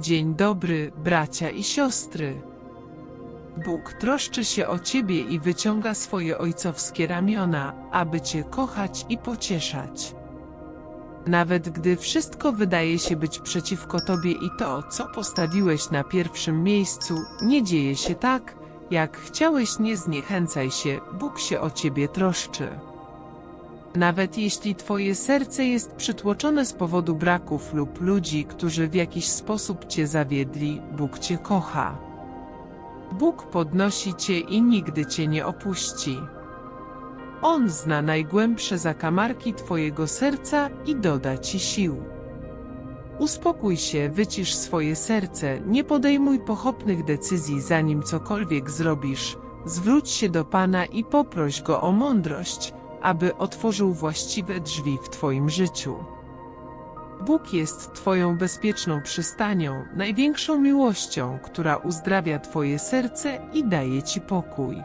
Dzień dobry, bracia i siostry. Bóg troszczy się o ciebie i wyciąga swoje ojcowskie ramiona, aby cię kochać i pocieszać. Nawet gdy wszystko wydaje się być przeciwko tobie i to, co postawiłeś na pierwszym miejscu, nie dzieje się tak, jak chciałeś, nie zniechęcaj się, Bóg się o ciebie troszczy. Nawet jeśli twoje serce jest przytłoczone z powodu braków lub ludzi, którzy w jakiś sposób cię zawiedli, Bóg cię kocha. Bóg podnosi cię i nigdy cię nie opuści. On zna najgłębsze zakamarki twojego serca i doda ci sił. Uspokój się, wycisz swoje serce, nie podejmuj pochopnych decyzji zanim cokolwiek zrobisz. Zwróć się do Pana i poproś Go o mądrość, aby otworzył właściwe drzwi w Twoim życiu. Bóg jest Twoją bezpieczną przystanią, największą miłością, która uzdrawia Twoje serce i daje Ci pokój.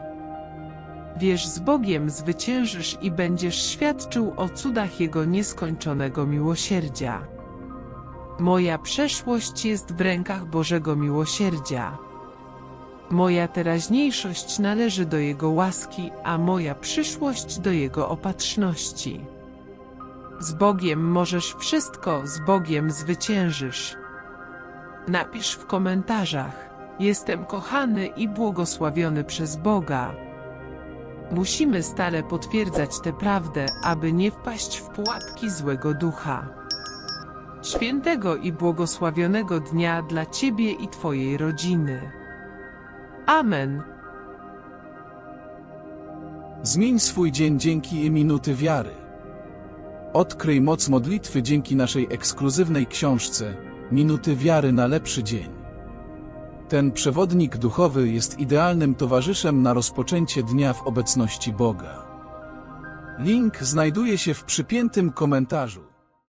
Wierz z Bogiem zwyciężysz i będziesz świadczył o cudach Jego nieskończonego miłosierdzia. Moja przeszłość jest w rękach Bożego miłosierdzia. Moja teraźniejszość należy do Jego łaski, a moja przyszłość do Jego opatrzności. Z Bogiem możesz wszystko, z Bogiem zwyciężysz. Napisz w komentarzach: Jestem kochany i błogosławiony przez Boga. Musimy stale potwierdzać tę prawdę, aby nie wpaść w pułapki złego ducha. Świętego i błogosławionego dnia dla Ciebie i Twojej rodziny. Amen. Zmień swój dzień dzięki minuty wiary. Odkryj moc modlitwy dzięki naszej ekskluzywnej książce Minuty wiary na lepszy dzień. Ten przewodnik duchowy jest idealnym towarzyszem na rozpoczęcie dnia w obecności Boga. Link znajduje się w przypiętym komentarzu.